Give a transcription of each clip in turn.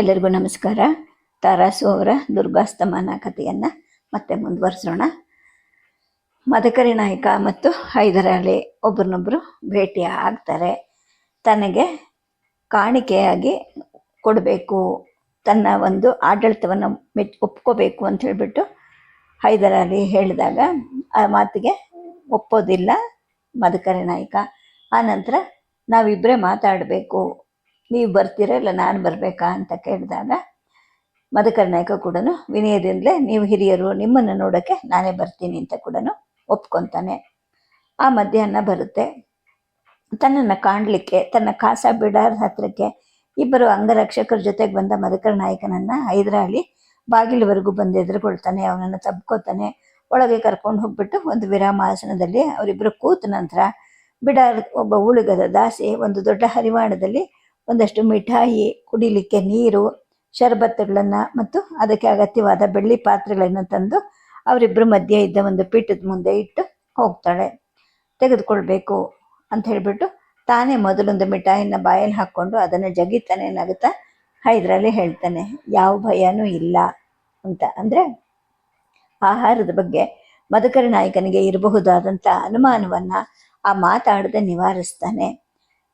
ಎಲ್ಲರಿಗೂ ನಮಸ್ಕಾರ. ತಾರಾಸು ಅವರ ದುರ್ಗಾಸ್ತಮಾನ ಕಥೆಯನ್ನು ಮತ್ತೆ ಮುಂದುವರಿಸೋಣ. ಮದಕರಿ ನಾಯಕ ಮತ್ತು ಹೈದರಾಲಿ ಒಬ್ರನ್ನೊಬ್ರು ಭೇಟಿ ಆಗ್ತಾರೆ. ತನಗೆ ಕಾಣಿಕೆಯಾಗಿ ಕೊಡಬೇಕು. ತನ್ನ ಒಂದು ಆಡಳಿತವನ್ನು ಮೆಚ್ ಒಪ್ಕೋಬೇಕು ಅಂತ ಹೇಳಿಬಿಟ್ಟು ಹೈದರಾಲಿ ಹೇಳಿದಾಗ ಆ ಮಾತಿಗೆ ಒಪ್ಪೋದಿಲ್ಲ ಮದಕರಿ ನಾಯಕ. ಆನಂತರ ನಾವಿಬ್ಬರೇ ಮಾತಾಡಬೇಕು. ನೀವು ಬರ್ತೀರಾ ಇಲ್ಲ ನಾನು ಬರಬೇಕಾ ಅಂತ ಕೇಳಿದಾಗ ಮದಕರ ನಾಯಕ ಕೂಡ ವಿನಯದಿಂದಲೇ ನೀವು ಹಿರಿಯರು, ನಿಮ್ಮನ್ನು ನೋಡೋಕ್ಕೆ ನಾನೇ ಬರ್ತೀನಿ ಅಂತ ಕೂಡ ಒಪ್ಕೊತಾನೆ. ಆ ಮಧ್ಯಾಹ್ನ ಬರುತ್ತೆ. ತನ್ನನ್ನು ಕಾಣಲಿಕ್ಕೆ, ತನ್ನ ಕಾಸ ಬಿಡಾರ ಹತ್ರಕ್ಕೆ ಇಬ್ಬರು ಅಂಗರಕ್ಷಕರ ಜೊತೆಗೆ ಬಂದ ಮಧುಕರ ನಾಯಕನನ್ನು ಹೈದರಾಳಿ ಬಾಗಿಲವರೆಗೂ ಬಂದು ಎದುರುಗೊಳ್ತಾನೆ ಅವನನ್ನು ತಬ್ಕೋತಾನೆ. ಒಳಗೆ ಕರ್ಕೊಂಡು ಹೋಗ್ಬಿಟ್ಟು ಒಂದು ವಿರಾಮಾಸನದಲ್ಲಿ ಅವರಿಬ್ಬರು ಕೂತ ನಂತರ ಬಿಡಾರ್ ಒಬ್ಬ ಉಳುಗದ ದಾಸಿ ಒಂದು ದೊಡ್ಡ ಹರಿವಾಣದಲ್ಲಿ ಒಂದಷ್ಟು ಮಿಠಾಯಿ, ಕುಡಿಲಿಕ್ಕೆ ನೀರು, ಶರಬತ್ತುಗಳನ್ನು ಮತ್ತು ಅದಕ್ಕೆ ಅಗತ್ಯವಾದ ಬೆಳ್ಳಿ ಪಾತ್ರೆಗಳನ್ನು ತಂದು ಅವರಿಬ್ಬರು ಮಧ್ಯೆ ಇದ್ದ ಒಂದು ಪೀಠದ ಮುಂದೆ ಇಟ್ಟು ಹೋಗ್ತಾಳೆ. ತೆಗೆದುಕೊಳ್ಬೇಕು ಅಂತ ಹೇಳಿಬಿಟ್ಟು ತಾನೇ ಮೊದಲೊಂದು ಮಿಠಾಯಿನ ಬಾಯಲ್ಲಿ ಹಾಕ್ಕೊಂಡು ಅದನ್ನು ಜಗಿತಾನೆ ಏನಾಗುತ್ತಾ ಹೈದ್ರಲ್ಲಿ ಹೇಳ್ತಾನೆ, ಯಾವ ಭಯನೂ ಇಲ್ಲ ಅಂತ. ಅಂದರೆ ಆಹಾರದ ಬಗ್ಗೆ ಮಧುಕರ ನಾಯಕನಿಗೆ ಇರಬಹುದಾದಂಥ ಅನುಮಾನವನ್ನು ಆ ಮಾತಾಡದೆ ನಿವಾರಿಸ್ತಾನೆ.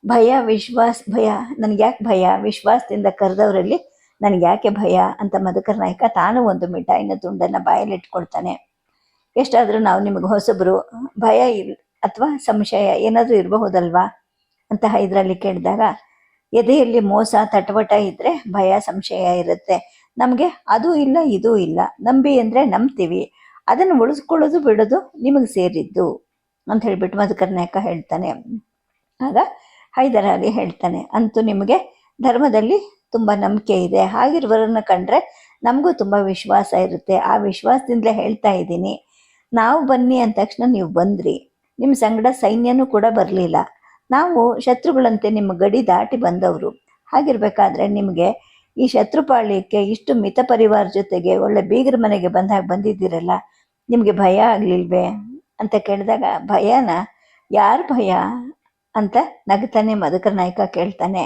ಭಯ, ವಿಶ್ವಾಸ, ಭಯ. ನನಗೆ ಯಾಕೆ ಭಯ? ವಿಶ್ವಾಸದಿಂದ ಕರೆದವರಲ್ಲಿ ನನಗೆ ಯಾಕೆ ಭಯ ಅಂತ ಮಧುಕರ್ ನಾಯಕ ತಾನು ಒಂದು ಮಿಠಾಯಿನ ತುಂಡನ್ನು ಬಾಯಲ್ಲಿ ಇಟ್ಕೊಳ್ತಾನೆ ಎಷ್ಟಾದರೂ ನಾವು ನಿಮಗೆ ಹೊಸಬರು, ಭಯ ಇಲ್, ಅಥವಾ ಸಂಶಯ ಏನಾದರೂ ಇರಬಹುದಲ್ವಾ? ಅಂತ ಇದರಲ್ಲಿ ಕೇಳಿದಾಗ, ಎದೆಯಲ್ಲಿ ಮೋಸ, ತಟವಟ ಇದ್ದರೆ ಭಯ, ಸಂಶಯ ಇರುತ್ತೆ. ನಮಗೆ ಅದು ಇಲ್ಲ, ಇದು ಇಲ್ಲ. ನಂಬಿ ಅಂದರೆ ನಂಬ್ತೀವಿ. ಅದನ್ನು ಉಳಿಸ್ಕೊಳ್ಳೋದು, ಬಿಡೋದು ನಿಮಗೆ ಸೇರಿದ್ದು ಅಂತ ಹೇಳಿಬಿಟ್ಟು ಮಧುಕರ್ ನಾಯಕ ಹೇಳ್ತಾನೆ. ಆಗ ಹೈದರಾಲಿ ಹೇಳ್ತಾನೆ. ಅಂತೂ ನಿಮಗೆ ಧರ್ಮದಲ್ಲಿ ತುಂಬ ನಂಬಿಕೆ ಇದೆ. ಹಾಗಿರುವರನ್ನು ಕಂಡ್ರೆ ನಮಗೂ ತುಂಬ ವಿಶ್ವಾಸ ಇರುತ್ತೆ. ಆ ವಿಶ್ವಾಸದಿಂದಲೇ ಹೇಳ್ತಾ ಇದ್ದೀನಿ. ನಾವು ಬನ್ನಿ ಅಂದ ತಕ್ಷಣ ನೀವು ಬಂದ್ರಿ. ನಿಮ್ಮ ಸಂಗಡ ಸೈನ್ಯನೂ ಕೂಡ ಬರಲಿಲ್ಲ. ನಾವು ಶತ್ರುಗಳಂತೆ ನಿಮ್ಮ ಗಡಿ ದಾಟಿ ಬಂದವರು. ಹಾಗಿರ್ಬೇಕಾದ್ರೆ ನಿಮಗೆ ಈ ಶತ್ರುಪಾಳ್ಯಕ್ಕೆ ಇಷ್ಟು ಮಿತ ಪರಿವಾರ ಜೊತೆಗೆ ಒಳ್ಳೆ ಬೀಗರ ಮನೆಗೆ ಬಂದಾಗ ಬಂದಿದ್ದೀರಲ್ಲ, ನಿಮಗೆ ಭಯ ಆಗಲಿಲ್ವೇ? ಅಂತ ಕೇಳಿದಾಗ ಭಯನ? ಯಾರು ಭಯ? ಅಂತ ನಗ್ತಾನೆ ಮಧುಕರ ನಾಯಕ ಕೇಳ್ತಾನೆ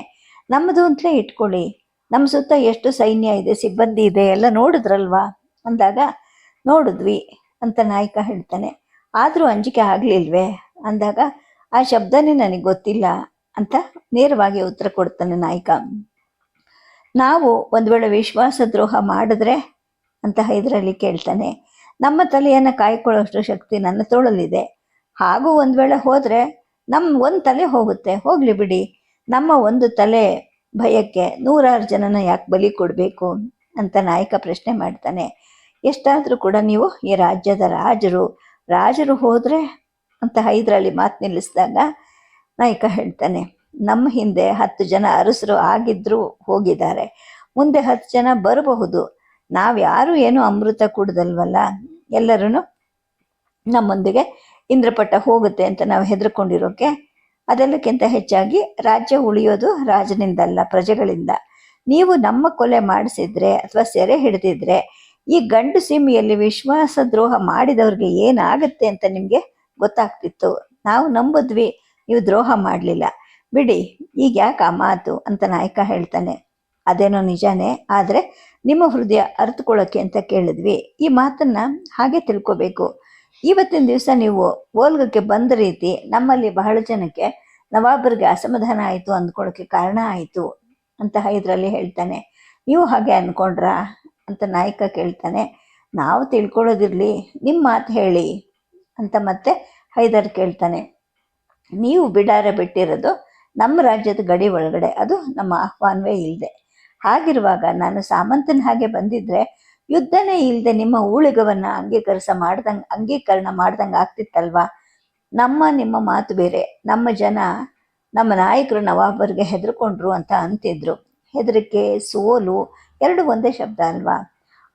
ನಮ್ಮದು ಅಂತಲೇ ಇಟ್ಕೊಳ್ಳಿ. ನಮ್ಮ ಸುತ್ತ ಎಷ್ಟು ಸೈನ್ಯ ಇದೆ, ಸಿಬ್ಬಂದಿ ಇದೆ, ಎಲ್ಲ ನೋಡಿದ್ರಲ್ವಾ? ಅಂದಾಗ, ನೋಡಿದ್ವಿ ಅಂತ ನಾಯಕ ಹೇಳ್ತಾನೆ, ಆದರೂ ಅಂಜಿಕೆ ಆಗಲಿಲ್ವೇ? ಅಂದಾಗ, ಆ ಶಬ್ದನೇ ನನಗೆ ಗೊತ್ತಿಲ್ಲ ಅಂತ ನೇರವಾಗಿ ಉತ್ತರ ಕೊಡ್ತಾನೆ ನಾಯಕ, ನಾವು ಒಂದು ವೇಳೆ ವಿಶ್ವಾಸ ದ್ರೋಹ ಮಾಡಿದ್ರೆ? ಅಂತ ಹೈದರಲ್ಲಿ ಕೇಳ್ತಾನೆ, ನಮ್ಮ ತಲೆಯನ್ನು ಕಾಯ್ಕೊಳ್ಳೋಷ್ಟು ಶಕ್ತಿ ನನ್ನ ತೋಳಲಿದೆ ಹಾಗೂ ಒಂದು ವೇಳೆ ಹೋದರೆ ನಮ್ಮ ಒಂದು ತಲೆ ಹೋಗುತ್ತೆ. ಹೋಗಲಿ ಬಿಡಿ. ನಮ್ಮ ಒಂದು ತಲೆ ಭಯಕ್ಕೆ ನೂರಾರು ಜನನ ಯಾಕೆ ಬಲಿ ಕೊಡಬೇಕು ಅಂತ ನಾಯಕ ಪ್ರಶ್ನೆ ಮಾಡ್ತಾನೆ. ಎಷ್ಟಾದರೂ ಕೂಡ ನೀವು ಈ ರಾಜ್ಯದ ರಾಜರು ರಾಜರು ಹೋದರೆ ಅಂತ ಹೈದರಲ್ಲಿ ಮಾತು ನಿಲ್ಲಿಸಿದಾಗ ನಾಯಕ ಹೇಳ್ತಾನೆ ನಮ್ಮ ಹಿಂದೆ ಹತ್ತು ಜನ ಅರಸರು ಆಗಿದ್ದರೂ ಹೋಗಿದ್ದಾರೆ. ಮುಂದೆ ಹತ್ತು ಜನ ಬರಬಹುದು. ನಾವ್ಯಾರೂ ಏನು ಅಮೃತ ಕುಡ್ದಲ್ವಲ್ಲ? ಎಲ್ಲರೂ ನಮ್ಮೊಂದಿಗೆ ಇಂದ್ರಪಟ್ಟ ಹೋಗುತ್ತೆ ಅಂತ ನಾವು ಹೆದರ್ಕೊಂಡಿರೋಕೆ, ಅದೆಲ್ಲಕ್ಕಿಂತ ಹೆಚ್ಚಾಗಿ ರಾಜ್ಯ ಉಳಿಯೋದು ರಾಜನಿಂದಲ್ಲ, ಪ್ರಜೆಗಳಿಂದ. ನೀವು ನಮ್ಮ ಕೊಲೆ ಮಾಡಿಸಿದ್ರೆ ಅಥವಾ ಸೆರೆ ಹಿಡಿದಿದ್ರೆ, ಈ ಗಂಡು ಸೀಮೆಯಲ್ಲಿ ವಿಶ್ವಾಸ ದ್ರೋಹ ಮಾಡಿದವ್ರಿಗೆ ಏನಾಗುತ್ತೆ ಅಂತ ನಿಮಗೆ ಗೊತ್ತಾಗ್ತಿತ್ತು. ನಾವು ನಂಬಿದ್ವಿ, ನೀವು ದ್ರೋಹ ಮಾಡಲಿಲ್ಲ. ಬಿಡಿ, ಈಗ ಯಾಕೆ ಆ ಮಾತು ಅಂತ ನಾಯಕ ಹೇಳ್ತಾನೆ. ಅದೇನೋ ನಿಜಾನೇ, ಆದರೆ ನಿಮ್ಮ ಹೃದಯ ಅರ್ತುಕೊಳ್ಳೋಕೆ ಅಂತ ಕೇಳಿದ್ವಿ. ಈ ಮಾತನ್ನ ಹಾಗೆ ತಿಳ್ಕೊಬೇಕು. ಇವತ್ತಿನ ದಿವಸ ನೀವು ಓಲ್ಗಕ್ಕೆ ಬಂದ ರೀತಿ ನಮ್ಮಲ್ಲಿ ಬಹಳ ಜನಕ್ಕೆ ನವಾಬರಿಗೆ ಅಸಮಾಧಾನ ಆಯಿತು ಅಂದ್ಕೊಳ್ಳೋಕೆ ಕಾರಣ ಆಯಿತು ಅಂತ ಇದರಲ್ಲಿ ಹೇಳ್ತಾನೆ. ನೀವು ಹಾಗೆ ಅಂದ್ಕೊಂಡ್ರಾ ಅಂತ ನಾಯಕ ಕೇಳ್ತಾನೆ. ನಾವು ತಿಳ್ಕೊಳ್ಳೋದಿರಲಿ ನಿಮ್ಮ ಮಾತು ಹೇಳಿ ಅಂತ ಮತ್ತೆ ಹೈದರ್ ಕೇಳ್ತಾನೆ. ನೀವು ಬಿಡಾರ ಬಿಟ್ಟಿರೋದು ನಮ್ಮ ರಾಜ್ಯದ ಗಡಿ ಒಳಗಡೆ, ಅದು ನಮ್ಮ ಆಹ್ವಾನವೇ ಇಲ್ಲದೆ ಹಾಗಿರುವಾಗ ನಾನು ಸಾಮಂತನ ಹಾಗೆ ಬಂದಿದ್ರೆ ಯುದ್ಧನೇ ಇಲ್ಲದೆ ನಿಮ್ಮ ಊಳಿಗವನ್ನ ಅಂಗೀಕರಿಸ ಮಾಡ್ದಂಗೆ, ಅಂಗೀಕರಣ ಮಾಡ್ದಂಗೆ ಆಗ್ತಿತ್ತಲ್ವಾ? ನಮ್ಮ, ನಿಮ್ಮ ಮಾತು ಬೇರೆ. ನಮ್ಮ ಜನ, ನಮ್ಮ ನಾಯಕರು ನವಾಬರಿಗೆ ಹೆದರ್ಕೊಂಡ್ರು ಅಂತ ಅಂತಿದ್ರು. ಹೆದರಿಕೆ, ಸೋಲು ಎರಡು ಒಂದೇ ಶಬ್ದ ಅಲ್ವಾ?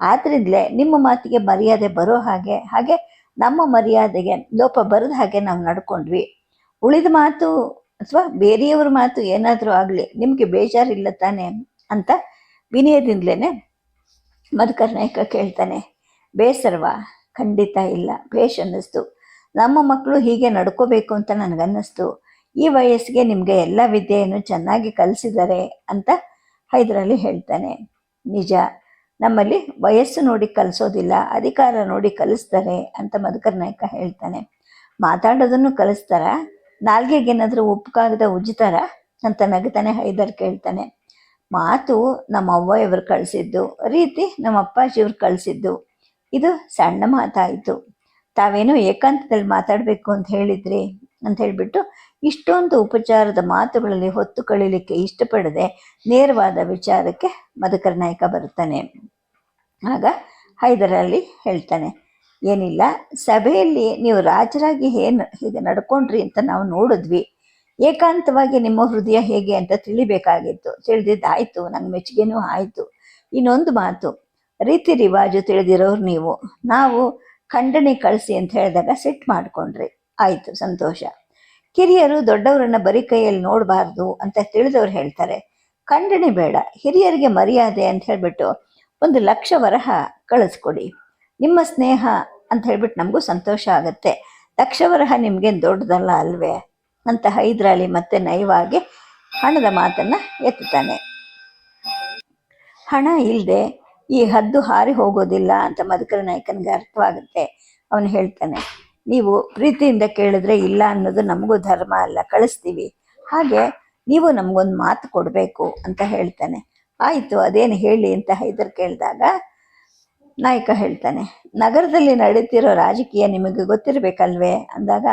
ಆದ್ರಿಂದಲೇ ನಿಮ್ಮ ಮಾತಿಗೆ ಮರ್ಯಾದೆ ಬರೋ ಹಾಗೆ ಹಾಗೆ ನಮ್ಮ ಮರ್ಯಾದೆಗೆ ಲೋಪ ಬರದ ಹಾಗೆ ನಾವು ನಡ್ಕೊಂಡ್ವಿ. ಉಳಿದ ಮಾತು ಅಥವಾ ಬೇರೆಯವ್ರ ಮಾತು ಏನಾದರೂ ಆಗಲಿ, ನಿಮಗೆ ಬೇಜಾರಿಲ್ಲ ತಾನೆ ಅಂತ ವಿನಯದಿಂದಲೇ ಮಧುಕರ್ ನಾಯಕ ಕೇಳ್ತಾನೆ, ಬೇಸರವಾ? ಖಂಡಿತ ಇಲ್ಲ. ಭೇಷ್ ಅನ್ನಿಸ್ತು. ನಮ್ಮ ಮಕ್ಕಳು ಹೀಗೆ ನಡ್ಕೋಬೇಕು ಅಂತ ನನಗನ್ನಿಸ್ತು. ಈ ವಯಸ್ಸಿಗೆ ನಿಮಗೆ ಎಲ್ಲ ವಿದ್ಯೆಯನ್ನು ಚೆನ್ನಾಗಿ ಕಲಿಸಿದ್ದಾರೆ ಅಂತ ಹೈದರಲ್ಲಿ ಹೇಳ್ತಾನೆ. ನಿಜ. ನಮ್ಮಲ್ಲಿ ವಯಸ್ಸು ನೋಡಿ ಕಲಿಸೋದಿಲ್ಲ, ಅಧಿಕಾರ ನೋಡಿ ಕಲಿಸ್ತಾರೆ ಅಂತ ಮಧುಕರ್ ನಾಯಕ ಹೇಳ್ತಾನೆ. ಮಾತಾಡೋದನ್ನು ಕಲಿಸ್ತಾರ? ನಾಲ್ಗೆಗೇನಾದರೂ ಉಪ್ಪು ಕಾಗದ ಉಜ್ತಾರ ಅಂತ ನಗ್ತಾನೆ ಹೈದರ್ ಕೇಳ್ತಾನೆ. ಮಾತು ನಮ್ಮ ಅವ್ವ ಕಳಿಸಿದ್ದು, ರೀತಿ ನಮ್ಮ ಅಪ್ಪಾಜಿ ಇವ್ರು ಕಳಿಸಿದ್ದು, ಇದು ಸಣ್ಣ ಮಾತಾಯಿತು. ತಾವೇನೋ ಏಕಾಂತದಲ್ಲಿ ಮಾತಾಡಬೇಕು ಅಂತ ಹೇಳಿದ್ರಿ ಅಂತ ಹೇಳಿಬಿಟ್ಟು ಇಷ್ಟೊಂದು ಉಪಚಾರದ ಮಾತುಗಳಲ್ಲಿ ಹೊತ್ತು ಕಳೀಲಿಕ್ಕೆ ಇಷ್ಟಪಡದೆ ನೇರವಾದ ವಿಚಾರಕ್ಕೆ ಮಧುಕರ ನಾಯಕ ಬರುತ್ತಾನೆ. ಆಗ ಹೈದರಲ್ಲಿ ಹೇಳ್ತಾನೆ, ಏನಿಲ್ಲ, ಸಭೆಯಲ್ಲಿ ನೀವು ರಾಜರಾಗಿ ಏನು ಹೀಗೆ ನಡ್ಕೊಂಡ್ರಿ ಅಂತ ನಾವು ನೋಡಿದ್ವಿ. ಏಕಾಂತವಾಗಿ ನಿಮ್ಮ ಹೃದಯ ಹೇಗೆ ಅಂತ ತಿಳಿಬೇಕಾಗಿತ್ತು. ತಿಳಿದಿದ್ದಾಯ್ತು, ನಂಗೆ ಮೆಚ್ಚುಗೆನೂ ಆಯಿತು. ಇನ್ನೊಂದು ಮಾತು, ರೀತಿ ರಿವಾಜು ತಿಳಿದಿರೋರು ನೀವು. ನಾವು ಖಂಡನೆ ಕಳಿಸಿ ಅಂತ ಹೇಳಿದಾಗ ಸೆಟ್ ಮಾಡಿಕೊಂಡ್ರಿ. ಆಯಿತು, ಸಂತೋಷ. ಕಿರಿಯರು ದೊಡ್ಡವರನ್ನ ಬರೀ ಕೈಯಲ್ಲಿ ನೋಡಬಾರ್ದು ಅಂತ ತಿಳಿದವ್ರು ಹೇಳ್ತಾರೆ. ಖಂಡನೆ ಬೇಡ, ಹಿರಿಯರಿಗೆ ಮರ್ಯಾದೆ ಅಂತ ಹೇಳಿಬಿಟ್ಟು ಒಂದು ಲಕ್ಷ ವರಹ ಕಳಿಸ್ಕೊಡಿ. ನಿಮ್ಮ ಸ್ನೇಹ ಅಂತ ಹೇಳ್ಬಿಟ್ಟು ನಮಗೂ ಸಂತೋಷ ಆಗುತ್ತೆ. ಲಕ್ಷ ವರಹ ನಿಮ್ಗೇನು ದೊಡ್ಡದಲ್ಲ ಅಲ್ವೇ? ಅಂತ ಹೈದ್ರಾಲಿ ಮತ್ತೆ ನಯವಾಗಿ ಹಣದ ಮಾತನ್ನ ಎತ್ತುತ್ತಾನೆ. ಹಣ ಇಲ್ಲದೆ ಈ ಹದ್ದು ಹಾರಿ ಹೋಗೋದಿಲ್ಲ ಅಂತ ಮಧುಕರ ನಾಯಕನಿಗೆ ಅರ್ಥವಾಗುತ್ತೆ. ಅವನು ಹೇಳ್ತಾನೆ, ನೀವು ಪ್ರೀತಿಯಿಂದ ಕೇಳಿದ್ರೆ ಇಲ್ಲ ಅನ್ನೋದು ನಮಗೂ ಧರ್ಮ ಅಲ್ಲ, ಕಳಿಸ್ತೀವಿ. ಹಾಗೆ ನೀವು ನಮಗೊಂದು ಮಾತು ಕೊಡಬೇಕು ಅಂತ ಹೇಳ್ತಾನೆ. ಆಯಿತು, ಅದೇನು ಹೇಳಿ ಅಂತ ಹೈದರ್ ಕೇಳಿದಾಗ ನಾಯಕ ಹೇಳ್ತಾನೆ, ನಗರದಲ್ಲಿ ನಡೀತಿರೋ ರಾಜಕೀಯ ನಿಮಗೆ ಗೊತ್ತಿರಬೇಕಲ್ವೇ? ಅಂದಾಗ,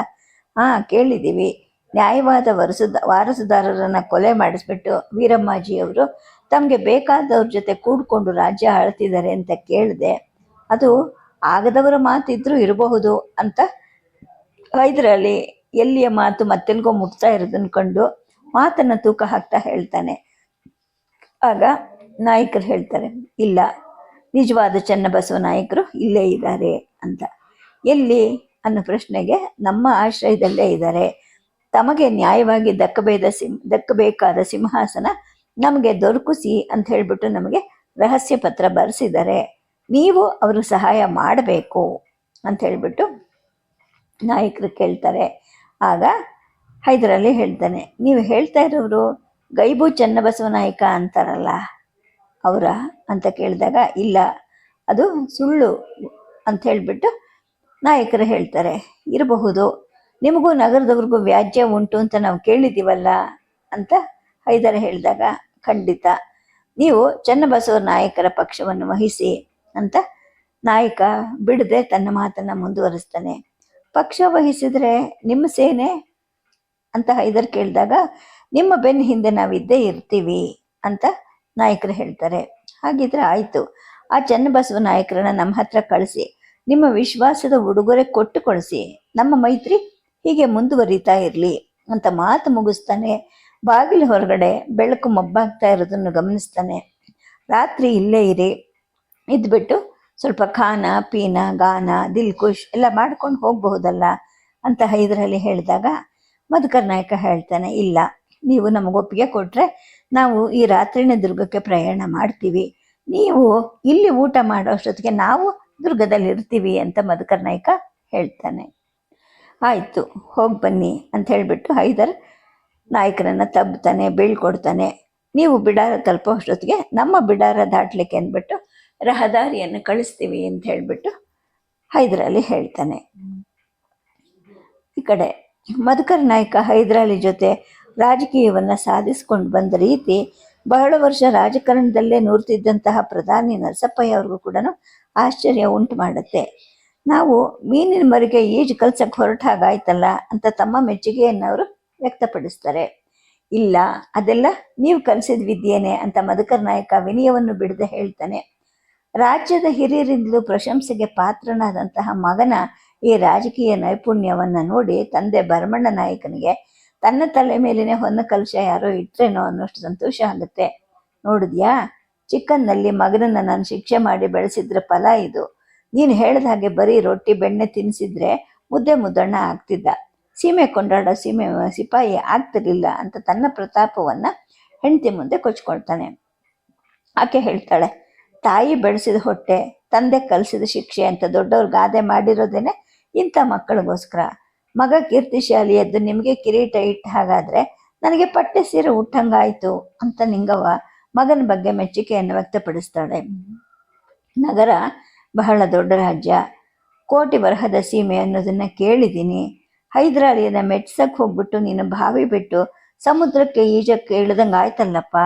ಹಾಂ ಕೇಳಿದ್ದೀವಿ ನ್ಯಾಯವಾದ ವರಸುದ ವಾರಸುದಾರರನ್ನು ಕೊಲೆ ಮಾಡಿಸ್ಬಿಟ್ಟು ವೀರಮ್ಮಾಜಿಯವರು ತಮಗೆ ಬೇಕಾದವ್ರ ಜೊತೆ ಕೂಡ್ಕೊಂಡು ರಾಜ್ಯ ಆಳ್ತಿದ್ದಾರೆ ಅಂತ ಕೇಳಿದೆ, ಅದು ಆಗದವರ ಮಾತಿದ್ರೂ ಇರಬಹುದು ಅಂತ ಇದರಲ್ಲಿ ಎಲ್ಲಿಯ ಮಾತು ಮತ್ತೆಲ್ಗೋ ಮುಟ್ತಾ ಇರೋದನ್ನ ಕಂಡು ಮಾತನ್ನು ತೂಕ ಹಾಕ್ತಾ ಹೇಳ್ತಾನೆ. ಆಗ ನಾಯಕರು ಹೇಳ್ತಾರೆ, ಇಲ್ಲ, ನಿಜವಾದ ಚನ್ನಬಸವ ನಾಯಕರು ಇಲ್ಲೇ ಇದ್ದಾರೆ ಅಂತ. ಎಲ್ಲಿ ಅನ್ನೋ ಪ್ರಶ್ನೆಗೆ ನಮ್ಮ ಆಶ್ರಯದಲ್ಲೇ ಇದ್ದಾರೆ. ತಮಗೆ ನ್ಯಾಯವಾಗಿ ದಕ್ಕಬೇದ ಸಿಂ, ದಕ್ಕಬೇಕಾದ ಸಿಂಹಾಸನ ನಮಗೆ ದೊರಕಿಸಿ ಅಂತ ಹೇಳಿಬಿಟ್ಟು ನಮಗೆ ರಹಸ್ಯ ಪತ್ರ ಬರೆಸಿದ್ದಾರೆ ನೀವು ಅವರು ಸಹಾಯ ಮಾಡಬೇಕು ಅಂತ ಹೇಳಿಬಿಟ್ಟು ನಾಯಕರು ಕೇಳ್ತಾರೆ. ಆಗ ಹೈದರಲ್ಲಿ ಹೇಳ್ತಾನೆ, ನೀವು ಹೇಳ್ತಾ ಇರೋರು ಗೈಬು ಚನ್ನಬಸವ ನಾಯಕ ಅಂತಾರಲ್ಲ, ಅವರ? ಅಂತ ಕೇಳಿದಾಗ, ಇಲ್ಲ, ಅದು ಸುಳ್ಳು ಅಂತ ಹೇಳಿಬಿಟ್ಟು ನಾಯಕರು ಹೇಳ್ತಾರೆ, ಇರಬಹುದು ನಿಮಗೂ ನಗರದವ್ರಿಗೂ ವ್ಯಾಜ್ಯ ಉಂಟು ಅಂತ ನಾವು ಕೇಳಿದ್ದೀವಲ್ಲ ಅಂತ ಹೈದರ ಹೇಳಿದಾಗ, ಖಂಡಿತ. ನೀವು ಚನ್ನಬಸವ ನಾಯಕರ ಪಕ್ಷವನ್ನು ವಹಿಸಿ ಅಂತ ನಾಯಕ ಬಿಡದೆ ತನ್ನ ಮಾತನ್ನು ಮುಂದುವರಿಸ್ತಾನೆ. ಪಕ್ಷ ವಹಿಸಿದರೆ ನಿಮ್ಮ ಸೇನೆ ಅಂತ ಹೈದರ್ ಕೇಳಿದಾಗ, ನಿಮ್ಮ ಬೆನ್ನ ಹಿಂದೆ ನಾವಿದ್ದೇ ಇರ್ತೀವಿ ಅಂತ ನಾಯಕರು ಹೇಳ್ತಾರೆ. ಹಾಗಿದ್ರೆ ಆಯಿತು. ಆ ಚನ್ನಬಸವ ನಾಯಕರನ್ನ ನಮ್ಮ ಹತ್ರ ಕಳಿಸಿ, ನಿಮ್ಮ ವಿಶ್ವಾಸದ ಉಡುಗೊರೆ ಕೊಟ್ಟು ಕಳಿಸಿ ನಮ್ಮ ಮೈತ್ರಿ ಹೀಗೆ ಮುಂದುವರಿತಾ ಇರಲಿ ಅಂತ ಮಾತು ಮುಗಿಸ್ತಾನೆ ಬಾಗಿಲು ಹೊರಗಡೆ ಬೆಳಕು ಮಬ್ಬಾಗ್ತಾ ಇರೋದನ್ನು ಗಮನಿಸ್ತಾನೆ. ರಾತ್ರಿ ಇಲ್ಲೇ ಇರಿ. ಇದ್ಬಿಟ್ಟು ಸ್ವಲ್ಪ ಖಾನ, ಪೀನ, ಗಾನ ದಿಲ್ಖುಷ್ ಎಲ್ಲ ಮಾಡ್ಕೊಂಡು ಹೋಗಬಹುದಲ್ಲ ಅಂತ ಇದರಲ್ಲಿ ಹೇಳಿದಾಗ ಮಧುಕರ್ ನಾಯಕ ಹೇಳ್ತಾನೆ, ಇಲ್ಲ, ನೀವು ನಮಗೆ ಒಪ್ಪಿಗೆ ಕೊಟ್ಟರೆ ನಾವು ಈ ರಾತ್ರಿನ ದುರ್ಗಕ್ಕೆ ಪ್ರಯಾಣ ಮಾಡ್ತೀವಿ. ನೀವು ಇಲ್ಲಿ ಊಟ ಮಾಡೋ ಅಷ್ಟೊತ್ತಿಗೆ ನಾವು ದುರ್ಗದಲ್ಲಿ ಇರ್ತೀವಿ ಅಂತ ಮಧುಕರ್ ನಾಯಕ ಹೇಳ್ತಾನೆ. ಆಯಿತು, ಹೋಗಿ ಬನ್ನಿ ಅಂತ ಹೇಳಿಬಿಟ್ಟು ಹೈದರ್ ನಾಯಕರನ್ನು ತಬ್ಬುತ್ತಾನೆ ಬೀಳ್ಕೊಡ್ತಾನೆ. ನೀವು ಬಿಡಾರ ತಲುಪೋ ಅಷ್ಟೊತ್ತಿಗೆ ನಮ್ಮ ಬಿಡಾರ ದಾಟಲಿಕ್ಕೆ ಅಂದ್ಬಿಟ್ಟು ರಹದಾರಿಯನ್ನು ಕಳಿಸ್ತೀವಿ ಅಂತ ಹೇಳಿಬಿಟ್ಟು ಹೈದರಾಲಿ ಹೇಳ್ತಾನೆ. ಈ ಕಡೆ ಮಧುಕರ್ ನಾಯಕ ಹೈದರಾಲಿ ಜೊತೆ ರಾಜಕೀಯವನ್ನು ಸಾಧಿಸ್ಕೊಂಡು ಬಂದ ರೀತಿ ಬಹಳ ವರ್ಷ ರಾಜಕಾರಣದಲ್ಲೇ ನೂರ್ತಿದ್ದಂತಹ ಪ್ರಧಾನಿ ನರಸಪ್ಪಯ್ಯ ಅವ್ರಿಗೂ ಕೂಡ ಆಶ್ಚರ್ಯ ಉಂಟು ಮಾಡುತ್ತೆ. ನಾವು ಮೀನಿನ ಮರಿಗೆ ಈಜು ಕಲ್ಸಕ್ಕೆ ಹೊರಟಾಗಾಯ್ತಲ್ಲ ಅಂತ ತಮ್ಮ ಮೆಚ್ಚುಗೆಯನ್ನು ಅವರು ವ್ಯಕ್ತಪಡಿಸ್ತಾರೆ. ಇಲ್ಲ, ಅದೆಲ್ಲ ನೀವು ಕಲಿಸಿದ ವಿದ್ಯೆನೇ ಅಂತ ಮಧುಕರ್ ನಾಯಕ ವಿನಯವನ್ನು ಬಿಡದೆ ಹೇಳ್ತಾನೆ. ರಾಜ್ಯದ ಹಿರಿಯರಿಂದಲೂ ಪ್ರಶಂಸೆಗೆ ಪಾತ್ರನಾದಂತಹ ಮಗನ ಈ ರಾಜಕೀಯ ನೈಪುಣ್ಯವನ್ನು ನೋಡಿ ತಂದೆ ಭರಮಣ್ಣ ನಾಯಕನಿಗೆ ತನ್ನ ತಲೆ ಮೇಲಿನ ಹೊನ್ನ ಕಲಶ ಯಾರೋ ಇಟ್ರೇನೋ ಅನ್ನೋಷ್ಟು ಸಂತೋಷ ಆಗುತ್ತೆ. ನೋಡಿದ್ಯಾ? ಚಿಕ್ಕನ್ನಲ್ಲಿ ಮಗನನ್ನ ನಾನು ಶಿಕ್ಷೆ ಮಾಡಿ ಬೆಳೆಸಿದ್ರ ಫಲ ಇದು. ನೀನು ಹೇಳಿದ ಹಾಗೆ ಬರೀ ರೊಟ್ಟಿ, ಬೆಣ್ಣೆ ತಿನ್ನಿಸಿದ್ರೆ ಮುದ್ದೆ ಮುದ್ದಣ್ಣ ಆಗ್ತಿದ್ದ. ಸೀಮೆ ಕೊಂಡಾಡ ಸೀಮೆ ಸಿಪಾಯಿ ಆಗ್ತಿರ್ಲಿಲ್ಲ ಅಂತ ತನ್ನ ಪ್ರತಾಪವನ್ನು ಹೆಂಡತಿ ಮುಂದೆ ಕೊಚ್ಕೊಳ್ತಾನೆ. ಆಕೆ ಹೇಳ್ತಾಳೆ, ತಾಯಿ ಬೆಳೆಸಿದ ಹೊಟ್ಟೆ, ತಂದೆ ಕಲಿಸಿದ ಶಿಕ್ಷೆ ಅಂತ ದೊಡ್ಡವ್ರು ಗಾದೆ ಮಾಡಿರೋದೇನೆ ಇಂಥ ಮಕ್ಕಳಿಗೋಸ್ಕರ. ಮಗ ಕೀರ್ತಿಶಾಲಿ ಎದ್ದು ನಿಮಗೆ ಕಿರೀಟ ಇಟ್ಟ ಹಾಗಾದರೆ ನನಗೆ ಪಟ್ಟೆ ಸೀರೆ ಹುಟ್ಟಂಗಾಯಿತು ಅಂತ ನಿಂಗವ್ವ ಮಗನ ಬಗ್ಗೆ ಮೆಚ್ಚುಗೆಯನ್ನು ವ್ಯಕ್ತಪಡಿಸ್ತಾಳೆ. ನಗರ ಬಹಳ ದೊಡ್ಡ ರಾಜ್ಯ. ಕೋಟಿ ಬರಹದ ಸೀಮೆ ಅನ್ನೋದನ್ನು ಕೇಳಿದ್ದೀನಿ. ಹೈದರಾಲಿಯನ್ನ ಮೆಟ್ಸಕ್ಕೆ ಹೋಗ್ಬಿಟ್ಟು ನೀನು ಬಾವಿ ಬಿಟ್ಟು ಸಮುದ್ರಕ್ಕೆ ಈಜಕ್ಕೆ ಇಳ್ದಂಗೆ ಆಯ್ತಲ್ಲಪ್ಪ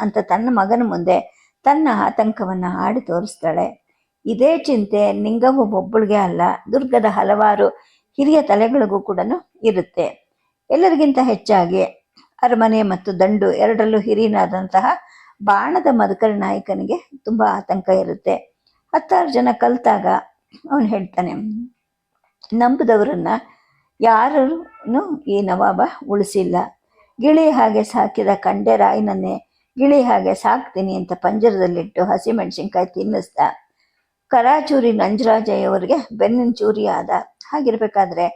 ಅಂತ ತನ್ನ ಮಗನ ಮುಂದೆ ತನ್ನ ಆತಂಕವನ್ನು ಹಾಡಿ ತೋರಿಸ್ತಾಳೆ. ಇದೇ ಚಿಂತೆ ನಿಂಗವು ಒಬ್ಬಳಿಗೆ ಅಲ್ಲ, ದುರ್ಗದ ಹಲವಾರು ಹಿರಿಯ ತಲೆಗಳಿಗೂ ಕೂಡ ಇರುತ್ತೆ. ಎಲ್ಲರಿಗಿಂತ ಹೆಚ್ಚಾಗಿ ಅರಮನೆ ಮತ್ತು ದಂಡು ಎರಡರಲ್ಲೂ ಹಿರಿಯನಾದಂತಹ ಬಾಣದ ಮದಕರಿ ನಾಯಕನಿಗೆ ತುಂಬಾ ಆತಂಕ ಇರುತ್ತೆ. ಹತ್ತಾರು ಜನ ಕಲಿತಾಗ ಅವನು ಹೇಳ್ತಾನೆ, ನಂಬಿದವರನ್ನ ಯಾರನ್ನು ಈ ನವಾಬ ಉಳಿಸಿಲ್ಲ? ಗಿಳಿ ಹಾಗೆ ಸಾಕಿದ ಕಂಡೆ ರಾಯನನ್ನೇ ಗಿಳಿ ಹಾಗೆ ಸಾಕ್ತೀನಿ ಅಂತ ಪಂಜರದಲ್ಲಿಟ್ಟು ಹಸಿಮೆಣಸಿನ್ಕಾಯಿ ತಿನ್ನಿಸ್ದ. ಕರಾಚೂರಿ ನಂಜರಾಜಯ್ಯವರಿಗೆ ಬೆನ್ನಿನ ಚೂರಿ ಆದ. ಹಾಗಿರ್ಬೇಕಾದ್ರೆ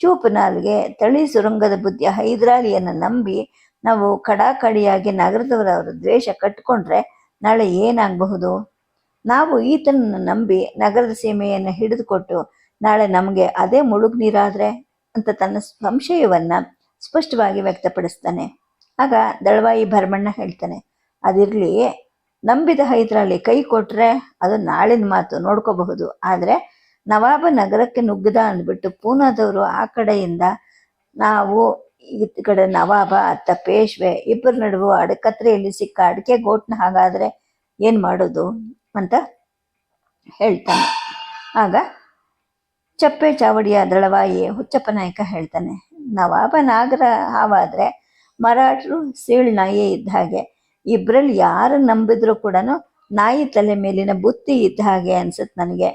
ಚೂಪು ನಾಲ್ಗೆ ತಳಿ ಸುರಂಗದ ಬುದ್ಧಿಯ ಹೈದರಾಲಿಯನ್ನ ನಂಬಿ ನಾವು ಕಡಾಕಡಿಯಾಗಿ ನಗರದವರವರ ದ್ವೇಷ ಕಟ್ಕೊಂಡ್ರೆ ನಾಳೆ ಏನಾಗಬಹುದು? ನಾವು ಈತನನ್ನು ನಂಬಿ ನಗರದ ಸೀಮೆಯನ್ನು ಹಿಡಿದುಕೊಟ್ಟು ನಾಳೆ ನಮಗೆ ಅದೇ ಮುಳುಗ್ ನೀರಾದ್ರೆ ಅಂತ ತನ್ನ ಸಂಶಯವನ್ನು ಸ್ಪಷ್ಟವಾಗಿ ವ್ಯಕ್ತಪಡಿಸ್ತಾನೆ. ಆಗ ದಳವಾಯಿ ಭರಮಣ್ಣ ಹೇಳ್ತಾನೆ, ಅದಿರಲಿ, ನಂಬಿದ ಹೈದರಾಲಿ ಕೈ ಕೊಟ್ಟರೆ ಅದು ನಾಳಿನ ಮಾತು ನೋಡ್ಕೋಬಹುದು. ಆದರೆ ನವಾಬ ನಗರಕ್ಕೆ ನುಗ್ಗದ ಅಂದ್ಬಿಟ್ಟು ಪೂನಾದವರು ಆ ಕಡೆಯಿಂದ ನಾವು ಈ ಕಡೆ ನವಾಬ, ಅತ್ತ ಪೇಶ್ವೆ ಇಬ್ಬರ ನಡುವೆ ಅಡಕತ್ರೆಯಲ್ಲಿ ಸಿಕ್ಕ ಅಡಿಕೆ ಗೋಟ್ನ ಹಾಗಾದ್ರೆ ಏನು ಮಾಡೋದು? ಅಂತ ಹೇಳ್ತಾನೆ. ಆಗ ಚಪ್ಪೆ ಚಾವಡಿಯ ದಳವಾಯಿ ಹುಚ್ಚಪ್ಪ ನಾಯಕ ಹೇಳ್ತಾನೆ, ನವಾಬ ನಾಗರ ಹಾವಾದರೆ ಮರಾಠರು ಸೀಳ್ ನಾಯಿ ಇದ್ದ ಹಾಗೆ. ಇಬ್ಬರಲ್ಲಿ ಯಾರು ನಂಬಿದ್ರು ಕೂಡ ನಾಯಿ ತಲೆ ಮೇಲಿನ ಬುತ್ತಿ ಇದ್ದ ಹಾಗೆ ಅನ್ಸುತ್ತೆ ನನಗೆ.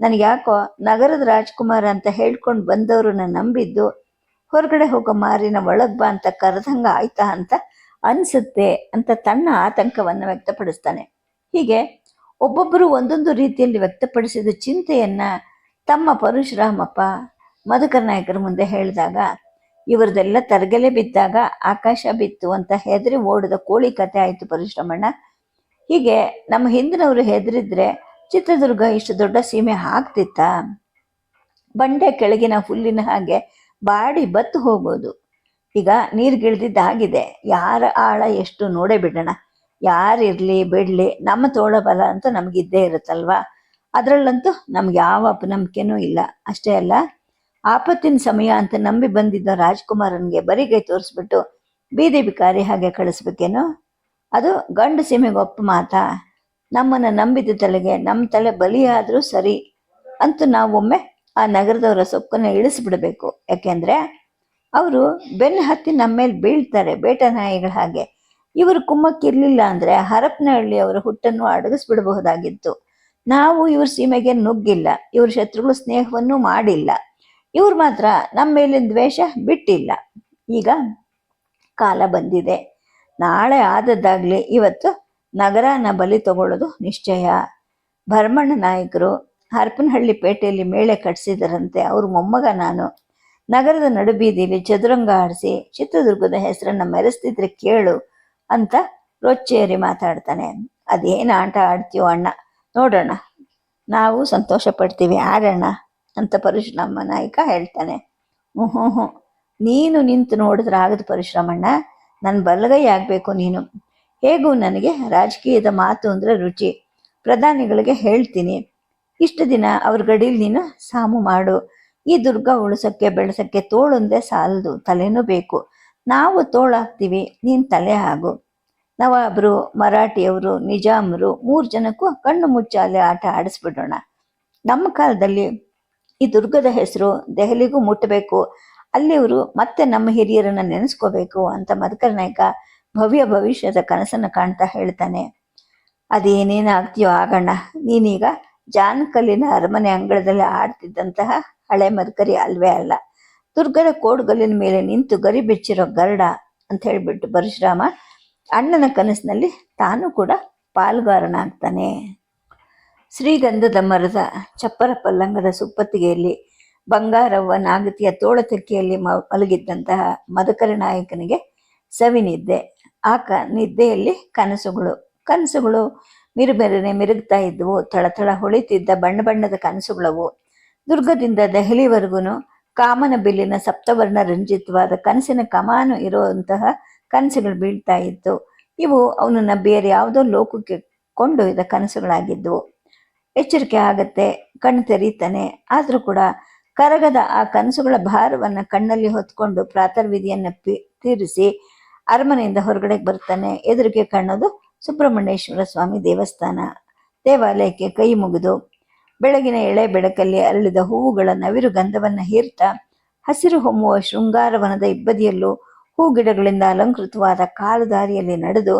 ನನಗೆ ಯಾಕೋ ನಗರದ ರಾಜ್ಕುಮಾರ ಅಂತ ಹೇಳ್ಕೊಂಡು ಬಂದವರನ್ನ ನಂಬಿದ್ದು ಹೊರಗಡೆ ಹೋಗೋ ಮಾರಿನ ಒಳಗ್ ಬಾ ಅಂತ ಕರೆದಂಗ ಆಯ್ತಾ ಅಂತ ಅನ್ಸುತ್ತೆ ಅಂತ ತನ್ನ ಆತಂಕವನ್ನು ವ್ಯಕ್ತಪಡಿಸ್ತಾನೆ. ಹೀಗೆ ಒಬ್ಬೊಬ್ಬರು ಒಂದೊಂದು ರೀತಿಯಲ್ಲಿ ವ್ಯಕ್ತಪಡಿಸಿದ ಚಿಂತೆಯನ್ನ ತಮ್ಮ ಪರಶುರಾಮಪ್ಪ, ಮಧುಕರ ನಾಯಕರ ಮುಂದೆ ಹೇಳಿದಾಗ, ಇವರದೆಲ್ಲ ತರಗೆಲೆ ಬಿದ್ದಾಗ ಆಕಾಶ ಬಿತ್ತು ಅಂತ ಹೆದರಿ ಓಡಿದ ಕೋಳಿ ಕತೆ ಆಯಿತು ಪರಶುರಾಮಣ್ಣ. ಹೀಗೆ ನಮ್ಮ ಹಿಂದಿನವರು ಹೆದರಿದ್ರೆ ಚಿತ್ರದುರ್ಗ ಇಷ್ಟು ದೊಡ್ಡ ಸೀಮೆ ಹಾಕ್ತಿತ್ತ ಬಂಡೆ ಕೆಳಗಿನ ಹುಲ್ಲಿನ ಹಾಗೆ ಬಾಡಿ ಬತ್ತು ಹೋಗೋದು. ಈಗ ನೀರ್ಗಿಳ್ದಿದ್ದಾಗಿದೆ. ಯಾರ ಆಳ ಎಷ್ಟು ನೋಡೇ ಬಿಡೋಣ. ಯಾರಿರ್ಲಿ ಬಿಡ್ಲಿ, ನಮ್ಮ ತೋಳಬಲ ಅಂತೂ ನಮ್ಗಿದ್ದೇ ಇರುತ್ತಲ್ವಾ? ಅದರಲ್ಲಂತೂ ನಮ್ಗೆ ಯಾವ ಅಪನಂಬಿಕೆನೂ ಇಲ್ಲ. ಅಷ್ಟೇ ಅಲ್ಲ, ಆಪತ್ತಿನ ಸಮಯ ಅಂತ ನಂಬಿ ಬಂದಿದ್ದ ರಾಜ್ಕುಮಾರನ್ಗೆ ಬರಿಗೈ ತೋರಿಸ್ಬಿಟ್ಟು ಬೀದಿ ಬಿಕಾರಿ ಹಾಗೆ ಕಳಿಸ್ಬೇಕೇನೋ? ಅದು ಗಂಡು ಸೀಮೆಗೆ ಒಪ್ಪ ಮಾತಾ. ನಮ್ಮನ್ನ ನಂಬಿದ ತಲೆಗೆ ನಮ್ಮ ತಲೆ ಬಲಿಯಾದರೂ ಸರಿ ಅಂತೂ ನಾವೊಮ್ಮೆ ಆ ನಗರದವರ ಸೊಕ್ಕನ್ನ ಇಳಿಸ್ಬಿಡ್ಬೇಕು. ಯಾಕೆಂದ್ರೆ, ಅವರು ಬೆನ್ನು ಹತ್ತಿ ನಮ್ಮ ಮೇಲೆ ಬೀಳ್ತಾರೆ ಬೇಟ ನಾಯಿಗಳ ಹಾಗೆ. ಇವರು ಕುಮ್ಮಕ್ಕಿರಲಿಲ್ಲ ಅಂದ್ರೆ ಹರಪನಹಳ್ಳಿ ಅವರ ಹುಟ್ಟನ್ನು ಅಡಗಿಸ್ಬಿಡಬಹುದಾಗಿತ್ತು. ನಾವು ಇವ್ರ ಸೀಮೆಗೆ ನುಗ್ಗಿಲ್ಲ, ಇವ್ರ ಶತ್ರುಗಳು ಸ್ನೇಹವನ್ನು ಮಾಡಿಲ್ಲ. ಇವ್ರು ಮಾತ್ರ ನಮ್ಮ ಮೇಲಿನ ದ್ವೇಷ ಬಿಟ್ಟಿಲ್ಲ. ಈಗ ಕಾಲ ಬಂದಿದೆ. ನಾಳೆ ಆದದ್ದಾಗ್ಲಿ ಇವತ್ತು ನಗರನ ಬಲಿ ತಗೊಳ್ಳೋದು ನಿಶ್ಚಯ. ಭರ್ಮಣ್ಣ ನಾಯಕರು ಹರಪನಹಳ್ಳಿ ಪೇಟೆಯಲ್ಲಿ ಮೇಳೆ ಕಟ್ಸಿದರಂತೆ ಅವ್ರ ಮೊಮ್ಮಗ ನಾನು. ನಗರದ ನಡುಬೀದಿಯಲ್ಲಿ ಚದುರಂಗ ಆಡಿಸಿ ಚಿತ್ರದುರ್ಗದ ಹೆಸರನ್ನ ಮೆರೆಸ್ತಿದ್ರೆ ಕೇಳು. ಅಂತ ರೊಚ್ಚೇರಿ ಮಾತಾಡ್ತಾನೆ. ಅದೇನು ಆಟ ಆಡ್ತೀವೋ ಅಣ್ಣ, ನೋಡೋಣ. ನಾವು ಸಂತೋಷ ಪಡ್ತೀವಿ ಆಡೋಣ ಅಂತ ಪರಶುರಾಮ ನಾಯಕ ಹೇಳ್ತಾನೆ. ಹ್ಞೂ ಹ್ಞೂ ಹ್ಞೂ ನೀನು ನಿಂತು ನೋಡಿದ್ರೆ ಆಗದು ಪರಶುರಾಮಣ್ಣ ನನ್ನ ಬಲಗೈ ಆಗಬೇಕು ನೀನು. ಹೇಗೂ ನನಗೆ ರಾಜಕೀಯದ ಮಾತು ಅಂದರೆ ರುಚಿ. ಪ್ರಧಾನಿಗಳಿಗೆ ಹೇಳ್ತೀನಿ. ಇಷ್ಟು ದಿನ ಅವ್ರ ಗಡೀಲಿ ನೀನು ಸಾಮು ಮಾಡು. ಈ ದುರ್ಗ ಉಳಿಸೋಕ್ಕೆ, ಬೆಳೆಸೋಕ್ಕೆ ತೋಳೊಂದೇ ಸಾಲದು, ತಲೆನೂ ಬೇಕು. ನಾವು ತೋಳಾಗ್ತೀವಿ, ನೀನು ತಲೆ ಹಾಗು. ನವಾಬ್ರು, ಮರಾಠಿಯವರು, ನಿಜಾಮರು ಮೂರು ಜನಕ್ಕೂ ಕಣ್ಣು ಮುಚ್ಚಾಲೆ ಆಟ ಆಡಿಸ್ಬಿಡೋಣ. ನಮ್ಮ ಕಾಲದಲ್ಲಿ ಈ ದುರ್ಗದ ಹೆಸರು ದೆಹಲಿಗೂ ಮುಟ್ಟಬೇಕು ಅಲ್ಲಿವರು ಮತ್ತೆ ನಮ್ಮ ಹಿರಿಯರನ್ನ ನೆನೆಸ್ಕೋಬೇಕು ಅಂತ ಮಧುಕರ ನಾಯಕ ಭವ್ಯ ಭವಿಷ್ಯದ ಕನಸನ್ನು ಕಾಣ್ತಾ ಹೇಳ್ತಾನೆ. ಅದೇನೇನಾಗ್ತೀಯೋ ಆಗೋಣ, ನೀನೀಗ ಜಾನಕಲ್ಲಿನ ಅರಮನೆ ಅಂಗಳದಲ್ಲಿ ಆಡ್ತಿದ್ದಂತಹ ಹಳೆ ಮದಕರಿ ಅಲ್ವೇ ಅಲ್ಲ. ದುರ್ಗದ ಕೋಡುಗಲ್ಲಿನ ಮೇಲೆ ನಿಂತು ಗರಿ ಬೆಚ್ಚಿರೋ ಗರುಡ ಅಂತ ಹೇಳಿಬಿಟ್ಟು ಪರಶುರಾಮ ಅಣ್ಣನ ಕನಸಿನಲ್ಲಿ ತಾನು ಕೂಡ ಪಾಲ್ಗಾರನಾಗ್ತಾನೆ. ಶ್ರೀಗಂಧದ ಮರದ ಚಪ್ಪರ ಪಲ್ಲಂಗದ ಸುಪ್ಪತ್ತಿಗೆಯಲ್ಲಿ ಬಂಗಾರವ್ವ ನಾಗತಿಯ ತೋಳತಕ್ಕಿಯಲ್ಲಿ ಮಲಗಿದ್ದಂತಹ ಮದಕರ ನಾಯಕನಿಗೆ ಸವಿನಿದ್ದೆ ಆ ಕ ನಿದ್ದೆಯಲ್ಲಿ ಕನಸುಗಳು ಕನಸುಗಳು ಮಿರುಮೆರನೆ ಮಿರುಗ್ತಾ ಇದ್ದವು ಥಳಥಳ ಹೊಳಿತಿದ್ದ ಬಣ್ಣ ಬಣ್ಣದ ಕನಸುಗಳವು ದುರ್ಗದಿಂದ ದೆಹಲಿವರೆಗೂ ಕಾಮನ ಬಿಲ್ಲಿನ ಸಪ್ತವರ್ಣ ರಂಜಿತವಾದ ಕನಸಿನ ಕಮಾನು ಇರುವಂತಹ ಕನಸುಗಳು ಬೀಳ್ತಾ ಇತ್ತು. ಇವು ಅವನನ್ನು ಬೇರೆ ಯಾವುದೋ ಲೋಕಕ್ಕೆ ಕೊಂಡೊಯ್ದ ಕನಸುಗಳಾಗಿದ್ದವು ಎಚ್ಚರಿಕೆ ಆಗತ್ತೆ, ಕಣ್ಣು ತೆರೀತಾನೆ. ಆದರೂ ಕೂಡ ಕರಗದ ಆ ಕನಸುಗಳ ಭಾರವನ್ನು ಕಣ್ಣಲ್ಲಿ ಹೊತ್ಕೊಂಡು ಪ್ರಾತರ್ವಿಧಿಯನ್ನು ಪಿ- ತೀರಿಸಿ ಅರಮನೆಯಿಂದ ಹೊರಗಡೆಗೆ ಬರ್ತಾನೆ. ಎದುರಿಗೆ ಕಾಣೋದು ಸುಬ್ರಹ್ಮಣ್ಯೇಶ್ವರ ಸ್ವಾಮಿ ದೇವಸ್ಥಾನ. ದೇವಾಲಯಕ್ಕೆ ಕೈ ಮುಗಿದು ಬೆಳಗಿನ ಎಳೆ ಬೆಳಕಲ್ಲಿ ಅರಳಿದ ಹೂವುಗಳ ನವಿರು ಗಂಧವನ್ನ ಹೀರ್ತಾ ಹಸಿರು ಹೊಮ್ಮುವ ಶೃಂಗಾರವನದ ಇಬ್ಬದಿಯಲ್ಲೂ ಹೂ ಗಿಡಗಳಿಂದ ಅಲಂಕೃತವಾದ ಕಾಲುದಾರಿಯಲ್ಲಿ ನಡೆದು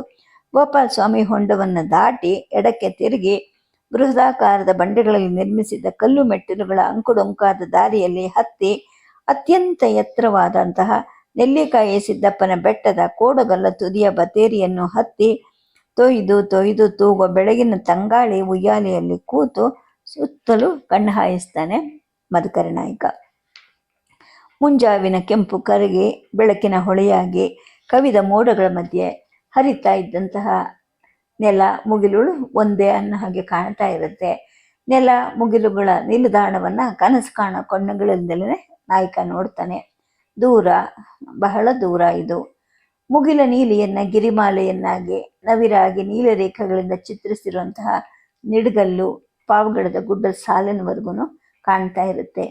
ಗೋಪಾಲ ಸ್ವಾಮಿ ಹೊಂಡವನ್ನು ದಾಟಿ ಎಡಕ್ಕೆ ತಿರುಗಿ ಬೃಹದಾಕಾರದ ಬಂಡೆಗಳಲ್ಲಿ ನಿರ್ಮಿಸಿದ ಕಲ್ಲು ಮೆಟ್ಟಿಲುಗಳ ಅಂಕುಡೊಂಕಾದ ದಾರಿಯಲ್ಲಿ ಹತ್ತಿ ಅತ್ಯಂತ ಎತ್ತರವಾದಂತಹ ನೆಲ್ಲಿಕಾಯಿ ಸಿದ್ದಪ್ಪನ ಬೆಟ್ಟದ ಕೋಡಗಲ್ಲ ತುದಿಯ ಬತೇರಿಯನ್ನು ಹತ್ತಿ ತೊಯ್ದು ತೊಯ್ದು ತೂಗುವ ಬೆಳಗಿನ ತಂಗಾಳಿ ಉಯ್ಯಾಲೆಯಲ್ಲಿ ಕೂತು ಸುತ್ತಲೂ ಕಣ್ಣು ಹಾಯಿಸ್ತಾನೆ ಮಧುಕರ ನಾಯಕ. ಮುಂಜಾವಿನ ಕೆಂಪು ಕರಗಿ, ಬೆಳಕಿನ ಹೊಳೆಯಾಗಿ, ಕವಿದ ಮೋಡಗಳ ಮಧ್ಯೆ ಹರಿತಾ ಇದ್ದಂತಹ ನೆಲ ಮುಗಿಲುಗಳು ಒಂದೇ ಅನ್ನೋ ಹಾಗೆ ಕಾಣ್ತಾ ಇರುತ್ತೆ. ನೆಲ ಮುಗಿಲುಗಳ ನಿಲ್ದಾಣವನ್ನು ಕನಸು ಕಾಣೋ ಕಣ್ಣುಗಳಿಂದಲೇ ನಾಯಕ ನೋಡ್ತಾನೆ. ದೂರ, ಬಹಳ ದೂರ ಇದು. ಮುಗಿಲ ನೀಲಿಯನ್ನ ಗಿರಿಮಾಲೆಯನ್ನಾಗಿ, ನವಿರಾಗಿ ನೀಲ ರೇಖೆಗಳಿಂದ ಚಿತ್ರಿಸಿರುವಂತಹ ನಿಡಗಲ್ಲು ಪಾವಗಡದ ಗುಡ್ಡದ ಸಾಲಿನವರೆಗೂ ಕಾಣ್ತಾ ಇರುತ್ತೆ.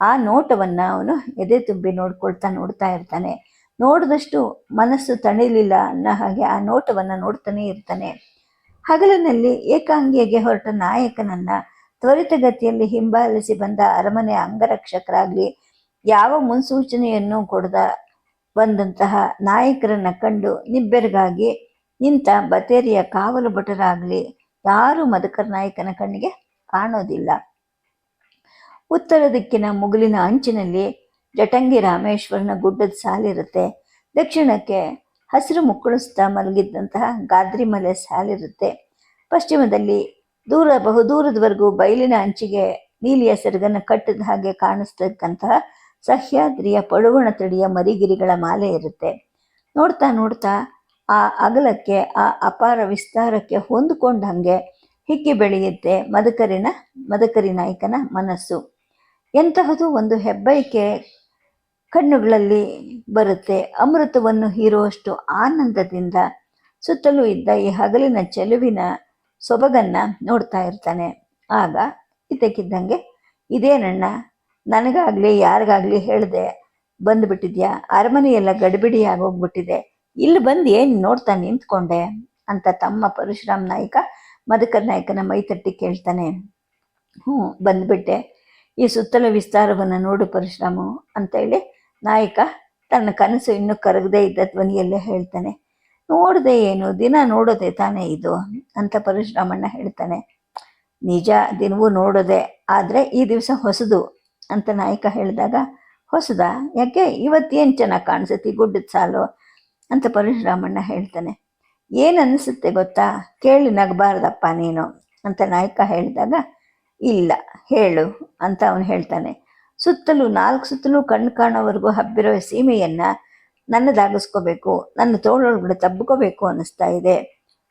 ಆ ನೋಟವನ್ನ ಅವನು ಎದೆ ತುಂಬಿ ನೋಡ್ಕೊಳ್ತಾ ನೋಡ್ತಾ ಇರ್ತಾನೆ. ನೋಡಿದಷ್ಟು ಮನಸ್ಸು ತಣಿಲಿಲ್ಲ ಅನ್ನೋ ಹಾಗೆ ಆ ನೋಟವನ್ನ ನೋಡ್ತಾನೆ ಇರ್ತಾನೆ. ಹಗಲಿನಲ್ಲಿ ಏಕಾಂಗಿಯಾಗಿ ಹೊರಟ ನಾಯಕನನ್ನ ತ್ವರಿತಗತಿಯಲ್ಲಿ ಹಿಂಬಾಲಿಸಿ ಬಂದ ಅರಮನೆ ಅಂಗರಕ್ಷಕರಾಗ್ಲಿ ಯಾವ ಮುನ್ಸೂಚನೆಯನ್ನು ಕೊಡದ ಬಂದಂತಹ ನಾಯಕರನ್ನ ಕಂಡು ನಿಬ್ಬೆರಗಾಗಿ ನಿಂತ ಬತೇರಿಯ ಕಾವಲು ಭಟರಾಗ್ಲಿ ಯಾರು ಮಧುಕರ್ ನಾಯಕನ ಕಣ್ಣಿಗೆ ಕಾಣೋದಿಲ್ಲ. ಉತ್ತರ ದಿಕ್ಕಿನ ಮುಗಿಲಿನ ಅಂಚಿನಲ್ಲಿ ಜಟಂಗಿ ರಾಮೇಶ್ವರನ ಗುಡ್ಡದ ಸಾಲಿರುತ್ತೆ ದಕ್ಷಿಣಕ್ಕೆ ಹಸಿರು ಮುಕ್ಕಳಿಸ್ತಾ ಮಲಗಿದ್ದಂತಹ ಗಾದ್ರಿ ಮಲೆ ಸಾಲಿರುತ್ತೆ ಪಶ್ಚಿಮದಲ್ಲಿ ದೂರ ಬಹುದೂರದವರೆಗೂ ಬಯಲಿನ ಅಂಚಿಗೆ ನೀಲಿಯ ಸೆರಗನ್ನು ಕಟ್ಟಿದ ಹಾಗೆ ಕಾಣಿಸ್ತಕ್ಕಂತಹ ಸಹ್ಯಾದ್ರಿಯ ಪಡುವಣ ತಡಿಯ ಮರಿಗಿರಿಗಳ ಮಾಲೆ ಇರುತ್ತೆ. ನೋಡ್ತಾ ನೋಡ್ತಾ ಆ ಅಗಲಕ್ಕೆ, ಆ ಅಪಾರ ವಿಸ್ತಾರಕ್ಕೆ ಹೊಂದಿಕೊಂಡಂಗೆ ಹಿಕ್ಕಿ ಬೆಳೆಯುತ್ತೆ ಮದಕರಿನ, ಮದಕರಿ ನಾಯಕನ ಮನಸ್ಸು. ಎಂತಹದು ಒಂದು ಹೆಬ್ಬೈಕೆ ಕಣ್ಣುಗಳಲ್ಲಿ ಬರುತ್ತೆ. ಅಮೃತವನ್ನು ಹೀರುವಷ್ಟು ಆನಂದದಿಂದ ಸುತ್ತಲೂ ಇದ್ದ ಈ ಹಗಲಿನ ಚೆಲುವಿನ ಸೊಬಗನ್ನ ನೋಡ್ತಾ ಇರ್ತಾನೆ. ಆಗ ಇದಕ್ಕಿದ್ದಂಗೆ ಇದೇನಣ್ಣ ನನಗಾಗ್ಲಿ ಯಾರಿಗಾಗ್ಲಿ ಹೇಳಿದೆ ಬಂದ್ಬಿಟ್ಟಿದ್ಯಾ? ಅರಮನೆಯೆಲ್ಲ ಗಡಿಬಿಡಿಯಾಗಿ ಹೋಗ್ಬಿಟ್ಟಿದೆ ಇಲ್ಲಿ ಬಂದು ಏನು ನೋಡ್ತಾ ನಿಂತ್ಕೊಂಡೆ ಅಂತ ತಮ್ಮ ಪರಶುರಾಮ್ ನಾಯಕ, ಮಧುಕರ್ ನಾಯಕನ ಮೈ ತಟ್ಟಿ ಕೇಳ್ತಾನೆ. ಹ್ಞೂ, ಬಂದ್ಬಿಟ್ಟೆ. ಈ ಸುತ್ತಲ ವಿಸ್ತಾರವನ್ನು ನೋಡು ಪರಶುರಾಮು ಅಂತೇಳಿ ನಾಯಕ ತನ್ನ ಕನಸು ಇನ್ನೂ ಕರಗದೇ ಇದ್ದ ಧ್ವನಿಯಲ್ಲೇ ಹೇಳ್ತಾನೆ. ನೋಡದೆ ಏನು, ದಿನ ನೋಡೋದೆ ತಾನೇ ಇದು ಅಂತ ಪರಶುರಾಮಣ್ಣ ಹೇಳ್ತಾನೆ. ನಿಜ, ದಿನವೂ ನೋಡೋದೆ, ಆದರೆ ಈ ದಿವಸ ಹೊಸದು ಅಂತ ನಾಯಕ ಹೇಳಿದಾಗ, ಹೊಸದಾ? ಯಾಕೆ? ಇವತ್ತೇನು ಚೆನ್ನಾಗಿ ಕಾಣಿಸುತ್ತೆ ಗುಡ್ಡದ ಸಾಲು? ಅಂತ ಪರಶುರಾಮಣ್ಣ ಹೇಳ್ತಾನೆ. ಏನು ಗೊತ್ತಾ? ಕೇಳಿ ನಗಬಾರ್ದಪ್ಪ ನೀನು ಅಂತ ನಾಯಕ ಹೇಳಿದಾಗ, ಇಲ್ಲ, ಹೇಳು ಅಂತ ಅವನು ಹೇಳ್ತಾನೆ. ಸುತ್ತಲೂ, ನಾಲ್ಕು ಸುತ್ತಲೂ ಕಣ್ಣು ಕಾಣೋವರೆಗೂ ಹಬ್ಬಿರೋ ಸೀಮೆಯನ್ನು ನನ್ನದಾಗಿಸ್ಕೋಬೇಕು, ನನ್ನ ತೋಳೊಳಗಡೆ ತಬ್ಕೋಬೇಕು ಅನ್ನಿಸ್ತಾ ಇದೆ.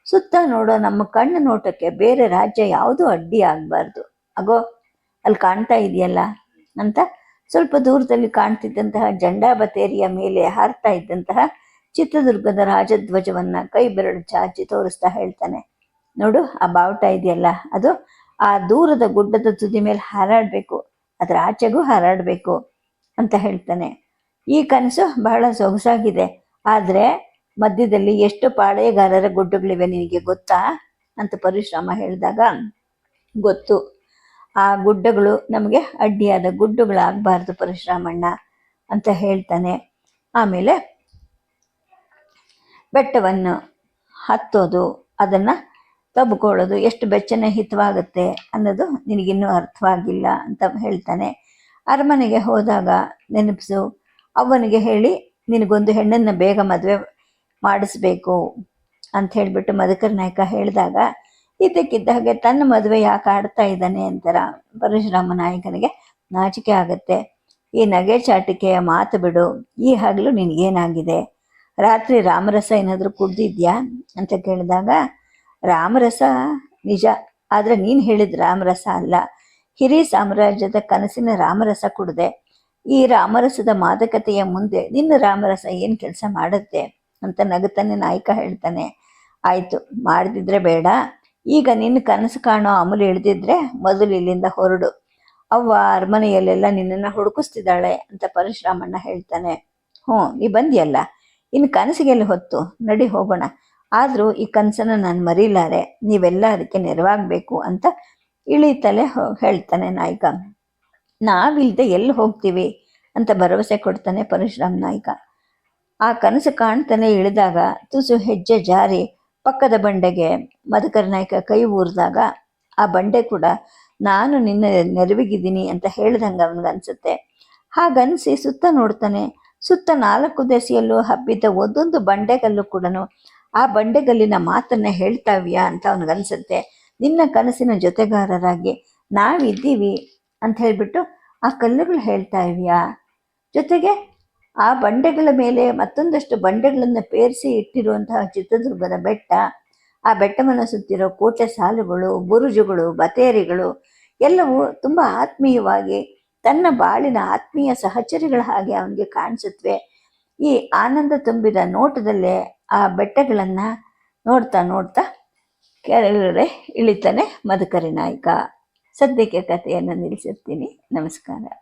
ಸುತ್ತ ನೋಡೋ ನಮ್ಮ ಕಣ್ಣು ನೋಟಕ್ಕೆ ಬೇರೆ ರಾಜ್ಯ ಯಾವುದೂ ಅಡ್ಡಿ ಆಗಬಾರ್ದು. ಅಗೋ, ಅಲ್ಲಿ ಕಾಣ್ತಾ ಇದೆಯಲ್ಲ ಅಂತ ಸ್ವಲ್ಪ ದೂರದಲ್ಲಿ ಕಾಣ್ತಿದ್ದಂತಹ ಜಂಡಾ ಬತೇರಿಯ ಮೇಲೆ ಹಾರ್ತಾ ಇದ್ದಂತಹ ಚಿತ್ರದುರ್ಗದ ರಾಜಧ್ವಜವನ್ನ ಕೈ ಬೆರಳು ಚಾಚಿ ತೋರಿಸ್ತಾ ಹೇಳ್ತಾನೆ. ನೋಡು, ಆ ಬಾವುಟ ಇದೆಯಲ್ಲ, ಅದು ಆ ದೂರದ ಗುಡ್ಡದ ತುದಿ ಮೇಲೆ ಹಾರಾಡಬೇಕು, ಅದರ ಆಚೆಗೂ ಹಾರಾಡಬೇಕು ಅಂತ ಹೇಳ್ತಾನೆ. ಈ ಕನಸು ಬಹಳ ಸೊಗಸಾಗಿದೆ, ಆದರೆ ಮಧ್ಯದಲ್ಲಿ ಎಷ್ಟು ಪಾಳೆಯಗಾರರ ಗುಡ್ಡಗಳಿವೆ ನಿನಗೆ ಗೊತ್ತಾ ಅಂತ ಪರಿಶ್ರಮ ಹೇಳಿದಾಗ, ಗೊತ್ತು. ಆ ಗುಡ್ಡಗಳು ನಮಗೆ ಅಡ್ಡಿಯಾದ ಗುಡ್ಡಗಳಾಗಬಾರ್ದು ಪರಶುರಾಮಣ್ಣ ಅಂತ ಹೇಳ್ತಾನೆ. ಆಮೇಲೆ ಬೆಟ್ಟವನ್ನು ಹತ್ತೋದು, ಅದನ್ನು ತಬ್ಕೊಳ್ಳೋದು ಎಷ್ಟು ಬೆಚ್ಚನೆ ಹಿತವಾಗುತ್ತೆ ಅನ್ನೋದು ನಿನಗಿನ್ನೂ ಅರ್ಥವಾಗಿಲ್ಲ ಅಂತ ಹೇಳ್ತಾನೆ. ಅರಮನೆಗೆ ಹೋದಾಗ ನೆನಪಿಸು, ಅವನಿಗೆ ಹೇಳಿ, ನಿನಗೊಂದು ಹೆಣ್ಣನ್ನು ಬೇಗ ಮದುವೆ ಮಾಡಿಸ್ಬೇಕು ಅಂತ ಹೇಳಿಬಿಟ್ಟು ಮಧುಕರ್ ನಾಯಕ ಹೇಳಿದಾಗ ಇದಕ್ಕಿದ್ದ ಹಾಗೆ ತನ್ನ ಮದುವೆ ಯಾಕೆ ಆಡ್ತಾ ಇದ್ದಾನೆ ಅಂತಾರ ಪರಶುರಾಮ ನಾಯಕನಿಗೆ ನಾಚಿಕೆ ಆಗುತ್ತೆ. ಈ ನಗೆ ಚಾಟಿಕೆಯ ಮಾತು ಬಿಡು, ಈ ಹಗಲು ನಿನಗೇನಾಗಿದೆ? ರಾತ್ರಿ ರಾಮರಸ ಏನಾದರೂ ಕುಡ್ದಿದ್ಯಾ ಅಂತ ಕೇಳಿದಾಗ, ರಾಮರಸ ನಿಜ, ಆದರೆ ನೀನು ಹೇಳಿದ ರಾಮರಸ ಅಲ್ಲ. ಹಿರಿ ಸಾಮ್ರಾಜ್ಯದ ಕನಸಿನ ರಾಮರಸ ಕುಡಿದೆ. ಈ ರಾಮರಸದ ಮಾದಕತೆಯ ಮುಂದೆ ನಿನ್ನ ರಾಮರಸ ಏನು ಕೆಲಸ ಮಾಡುತ್ತೆ? ಅಂತ ನಗುತ್ತಾನೆ ನಾಯಕ ಹೇಳ್ತಾನೆ. ಆಯಿತು, ಮಾಡದಿದ್ರೆ ಬೇಡ. ಈಗ ನಿನ್ನ ಕನಸು ಕಾಣೋ ಅಮಲು ಇಳಿದಿದ್ರೆ ಮೊದಲು ಇಲ್ಲಿಂದ ಹೊರಡು. ಅವ್ವ ಅರಮನೆಯಲ್ಲೆಲ್ಲ ನಿನ್ನನ್ನು ಹುಡುಕಿಸ್ತಿದ್ದಾಳೆ ಅಂತ ಪರಶುರಾಮಣ್ಣ ಹೇಳ್ತಾನೆ. ಹ್ಞೂ ನೀ ಬಂದಿಯಲ್ಲ? ಇನ್ನು ಕನಸಿಗೆಲ್ಲಿ ಹೊತ್ತು ನಡಿ ಹೋಗೋಣ. ಆದರೂ ಈ ಕನಸನ್ನು ನಾನು ಮರೀಲಾರೆ, ನೀವೆಲ್ಲ ಅದಕ್ಕೆ ನೆರವಾಗಬೇಕು ಅಂತ ಇಳಿತಲೆ ಹೇಳ್ತಾನೆ ನಾಯಕ. ನಾವಿಲ್ದೆ ಎಲ್ಲಿ ಹೋಗ್ತೀವಿ ಅಂತ ಭರವಸೆ ಕೊಡ್ತಾನೆ ಪರಶುರಾಮ್ ನಾಯಕ. ಆ ಕನಸು ಕಾಣ್ತಾನೆ ಇಳಿದಾಗ ತುಸು ಹೆಜ್ಜೆ ಜಾರಿ ಪಕ್ಕದ ಬಂಡೆಗೆ ಮಧುಕರ ನಾಯಕ ಕೈ ಊರಿದಾಗ ಆ ಬಂಡೆ ಕೂಡ ನಾನು ನಿನ್ನ ನೆರವಿಗಿದ್ದೀನಿ ಅಂತ ಹೇಳ್ದಂಗೆ ಅವನಿಗನ್ಸುತ್ತೆ. ಹಾಗನ್ಸಿ ಸುತ್ತ ನೋಡ್ತಾನೆ. ಸುತ್ತ ನಾಲ್ಕು ದೆಸೆಯಲ್ಲೂ ಹಬ್ಬಿದ್ದ ಒಂದೊಂದು ಬಂಡೆಗಲ್ಲು ಕೂಡ ಆ ಬಂಡೆಗಲ್ಲಿನ ಮಾತನ್ನ ಹೇಳ್ತಾವ್ಯಾ? ಅಂತ ಅವನಿಗನ್ಸುತ್ತೆ ನಿನ್ನ ಕನಸಿನ ಜೊತೆಗಾರರಾಗಿ ನಾವಿದ್ದೀವಿ ಅಂತ ಹೇಳಿಬಿಟ್ಟು ಆ ಕಲ್ಲುಗಳು ಹೇಳ್ತಾ ಇವ್ಯಾ ಜೊತೆಗೆ ಆ ಬಂಡೆಗಳ ಮೇಲೆ ಮತ್ತೊಂದಷ್ಟು ಬಂಡೆಗಳನ್ನು ಪೇರಿಸಿ ಇಟ್ಟಿರುವಂತಹ ಚಿತ್ರದುರ್ಗದ ಬೆಟ್ಟ, ಆ ಬೆಟ್ಟವನ್ನು ಸುತ್ತಿರೋ ಕೋಟೆ ಸಾಲುಗಳು, ಬುರುಜುಗಳು, ಬತೇರಿಗಳು, ಎಲ್ಲವೂ ತುಂಬ ಆತ್ಮೀಯವಾಗಿ ತನ್ನ ಬಾಳಿನ ಆತ್ಮೀಯ ಸಹಚರಿಗಳ ಹಾಗೆ ಅವನಿಗೆ ಕಾಣಿಸುತ್ತವೆ ಈ ಆನಂದ ತುಂಬಿದ ನೋಟದಲ್ಲೇ ಆ ಬೆಟ್ಟಗಳನ್ನು ನೋಡ್ತಾ ನೋಡ್ತಾ ಕೆಳಗಡೆ ಇಳಿತಾನೆ ಮಧುಕರಿ ನಾಯ್ಕ. ಸದ್ಯಕ್ಕೆ ಕಥೆಯನ್ನು ನಿಲ್ಲಿಸಿರ್ತೀನಿ. ನಮಸ್ಕಾರ.